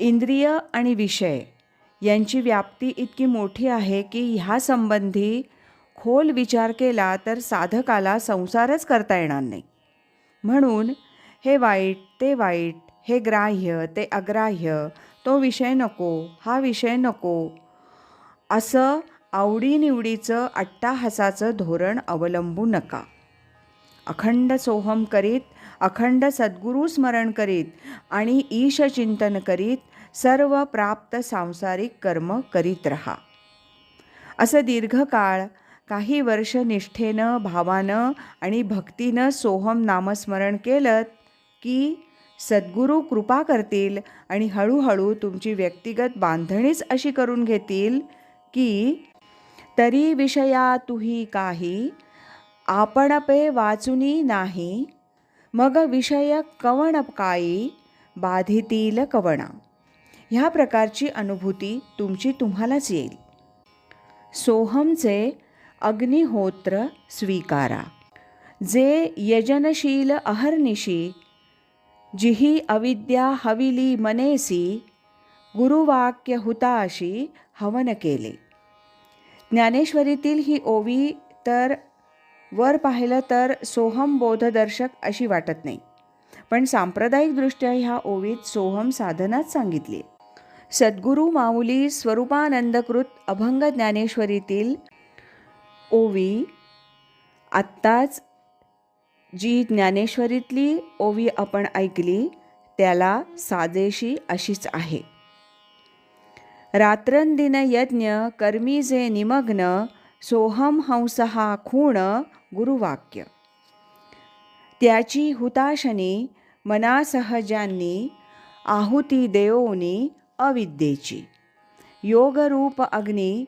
इंद्रिय आणि विषय यांची व्याप्ती इतकी मोठी आहे की ह्यासंबंधी खोल विचार केला तर साधकाला संसारच करता येणार नाही. म्हणून हे वाईट ते वाईट हे ग्राह्य ते अग्राह्य तो विषय नको हा विषय नको असं आवडीनिवडीचं अट्टाहासाचं धोरण अवलंबू नका. अखंड सोहम करीत अखंड सद्गुरू स्मरण करीत आणि ईशचिंतन करीत सर्व प्राप्त सांसारिक कर्म करीत रहा. असं दीर्घकाळ काही वर्ष निष्ठेनं भावानं आणि भक्तीनं सोहम नामस्मरण केलं की सद्गुरू कृपा करतील आणि हळूहळू तुमची व्यक्तिगत बांधणीच अशी करून घेतील की तरी विषया तुही काही आपणपे वाचुनी नाही मग विषय कवण काळी बाधितील कवणा. ह्या प्रकारची अनुभूती तुमची तुम्हालाच येईल. सोहमचे अग्निहोत्र स्वीकारा. जे यजनशील अहर्निशी जिही अविद्या हविली मनेसी गुरुवाक्य हुताशी हवन केले. ज्ञानेश्वरीतील ही ओवी तर वर पाहिलं तर सोहम बोधदर्शक अशी वाटत नाही. पण सांप्रदायिकदृष्ट्या ह्या ओवीत सोहम साधनाच सांगितली. सद्गुरू माऊली स्वरूपानंदकृत अभंग ज्ञानेश्वरीतील ओवी आत्ताच जी ज्ञानेश्वरीतली ओवी आपण ऐकली त्याला साजेशी अशीच आहे. रात्रंदिन यज्ञ कर्मी जे निमग्न सोहम हंसहा खूण गुरुवाक्य. त्याची हुताशनी मनासहजांनी आहुती देवोनी अविद्येची. योगरूप अग्नी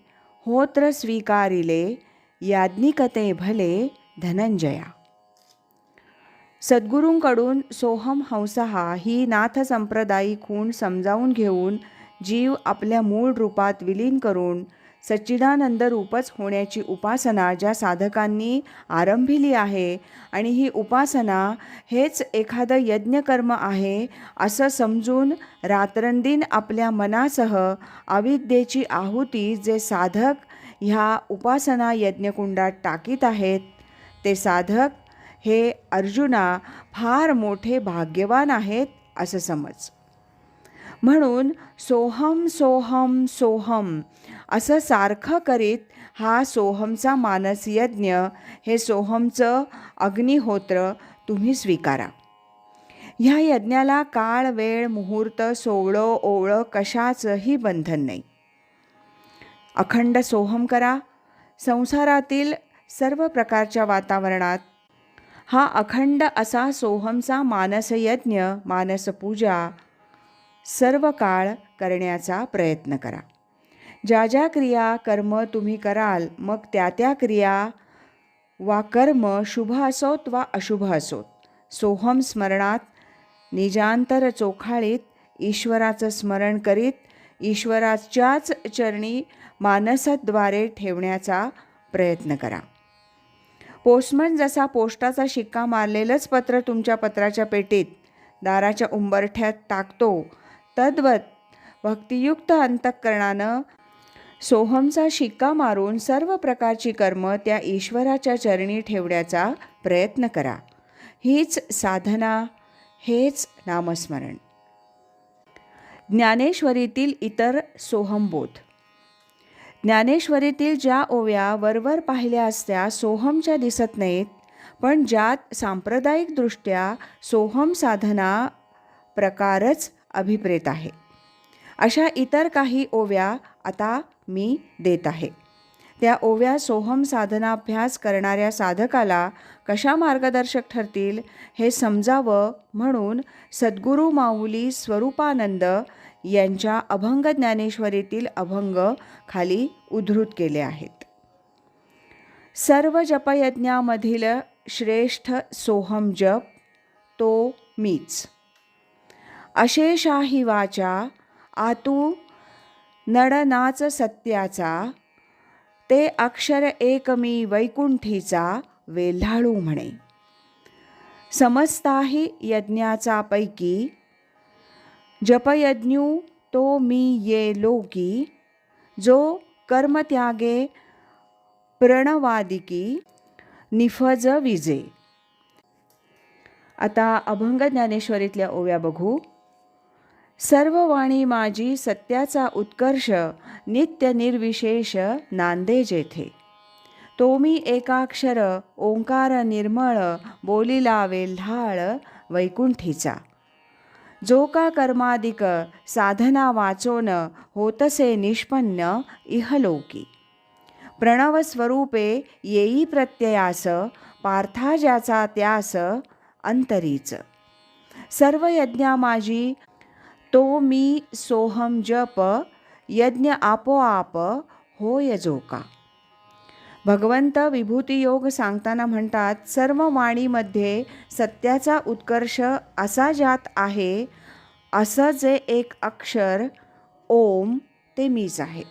होत्र स्वीकारिले याज्ञिकते भले धनंजया. सद्गुरूंकडून सोहम हंसहा ही नाथ संप्रदायी खूण समजावून घेऊन जीव आपल्या मूळ रूपात विलीन करून सच्चिदानंद रूपच होण्याची उपासना ज्या साधकांनी आरंभिली आहे. आणि ही उपासना हेच एखादं यज्ञकर्म आहे असं समजून रात्रंदिन आपल्या मनासह अविद्येची आहुती जे साधक ह्या उपासना यज्ञकुंडात टाकीत आहेत ते साधक हे अर्जुना फार मोठे भाग्यवान आहेत असं समज. म्हणून सोहम सोहम सोहम असं सारखं करीत हा सोहमचा मानसयज्ञ हे सोहमचं अग्निहोत्र तुम्ही स्वीकारा. ह्या यज्ञाला काळ वेळ मुहूर्त सोवळं ओवळं कशाचंही बंधन नाही. अखंड सोहम करा. संसारातील सर्व प्रकारच्या वातावरणात हा अखंड असा सोहमचा मानसयज्ञ मानसपूजा सर्व काळ करण्याचा प्रयत्न करा. ज्या ज्या क्रिया कर्म तुम्ही कराल मग त्या त्या क्रिया वा कर्म शुभ असोत वा अशुभ असोत. सोहम स्मरणात निजांतर चोखाळीत ईश्वराचं स्मरण करीत ईश्वराच्याच चरणी मानसद्वारे ठेवण्याचा प्रयत्न करा. पोस्टमन जसा पोस्टाचा शिक्का मारलेलंच पत्र तुमच्या पत्राच्या पेटीत दाराच्या उंबरठ्यात टाकतो तद्वत भक्तियुक्त अंतःकरणानं सोहमचा शिक्का मारून सर्व प्रकारची कर्म त्या ईश्वराच्या चरणी ठेवण्याचा प्रयत्न करा. हीच साधना हेच नामस्मरण. ज्ञानेश्वरीतील इतर सोहमबोध ज्ञानेश्वरीतील ज्या ओव्या वरवर पाहिल्या असत्या सोहमच्या दिसत नाहीत पण ज्यात सांप्रदायिकदृष्ट्या सोहम साधना प्रकारच अभिप्रेत आहे. अशा इतर काही ओव्या आता मी देत आहे. त्या ओव्या सोहम साधनाभ्यास करणाऱ्या साधकाला कशा मार्गदर्शक ठरतील हे समजावं म्हणून सद्गुरू माऊली स्वरूपानंद यांच्या अभंग ज्ञानेश्वरीतील अभंग खाली उद्धृत केले आहेत. सर्व जपयज्ञामधील श्रेष्ठ सोहम जप तो मीच. अशेषाही वाचा आतू नडनाच सत्याचा ते अक्षर एकमी वैकुंठीचा वेल्हाळू म्हणे. समस्ताही यज्ञाचा पैकी जपयज्ञू तो मी ये लोकी जो कर्मत्यागे प्रणवादिकी निफज विजे. आता अभंग ज्ञानेश्वरीतल्या ओव्या बघू. सर्व वाणी माझी सत्याचा उत्कर्ष नित्य निर्विशेष नांदे जेथे. तो मी एकाक्षर ओंकार निर्मळ बोलिला वेल्हाळ वैकुंठीचा. जो का कर्मादिक साधना वाचोन होतसे निष्पन्न इहलोकी. प्रणव स्वरूपे येई प्रत्ययास पार्था ज्याचा त्यास अंतरीच. सर्व यज्ञा माझी तो मी सोहम जप यज्ञ आपोआप होय जोका. भगवंत विभूती योग सांगताना म्हणतात सर्व वाणीमध्ये सत्याचा उत्कर्ष असा जात आहे असं जे एक अक्षर ओम ते मीच आहे.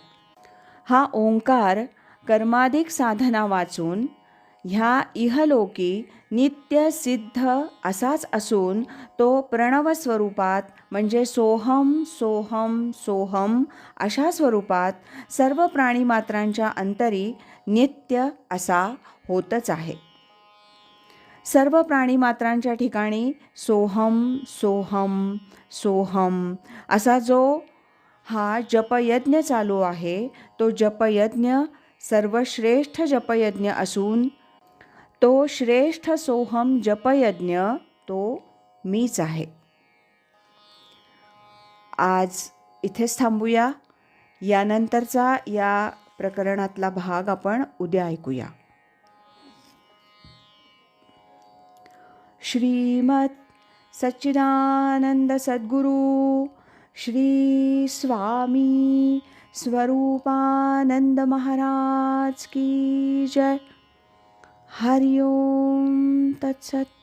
हा ओंकार कर्माधिक साधना वाचून ह्या इहलोकी नित्य सिद्ध असाच असून तो प्रणव स्वरूपात म्हणजे सोहम सोहम सोहम अशा स्वरूपात सर्व प्राणीमात्रांच्या अंतरी नित्य असा होतच आहे. सर्व प्राणीमात्रांच्या ठिकाणी सोहम सोहम सोहम असा जो हा जपयज्ञ चालू आहे तो जपयज्ञ सर्वश्रेष्ठ जपयज्ञ असून तो श्रेष्ठ सोहम जपयज्ञ तो मीच आहे. आज इथेच थांबूया. यानंतरचा या प्रकरणातला भाग आपण उद्या ऐकूया. श्रीमत सच्चिदानंद सद्गुरु श्री स्वामी स्वरूपानंद महाराज की जय. हरिओम तत्सत